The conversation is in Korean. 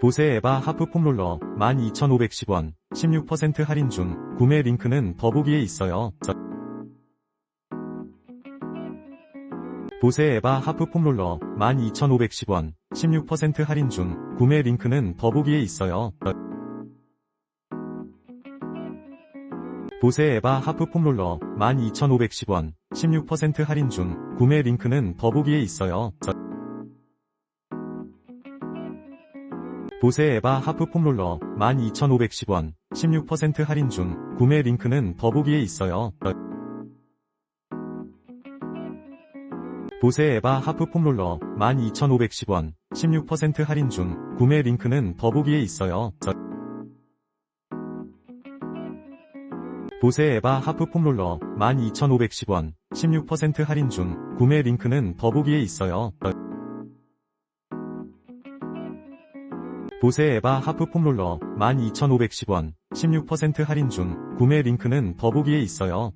보세 에바 하프 폼롤러 12,510원 16% 할인 중 구매 링크는 더보기에 있어요. 보세 에바 하프 폼롤러 12,510원 16% 할인 중 구매 링크는 더보기에 있어요. 보세 에바 하프 폼롤러 12,510원 16% 할인 중 구매 링크는 더보기에 있어요. 보세 에바 하프 폼롤러 12,510원 16% 할인 중 구매 링크는 더보기에 있어요. 보세 에바 하프 폼롤러 12,510원 16% 할인 중 구매 링크는 더보기에 있어요. 보세 에바 하프 폼롤러 12,510원 16% 할인 중 구매 링크는 더보기에 있어요. 보세 에바 하프 폼롤러 12,510원 16% 할인 중 구매 링크는 더보기에 있어요.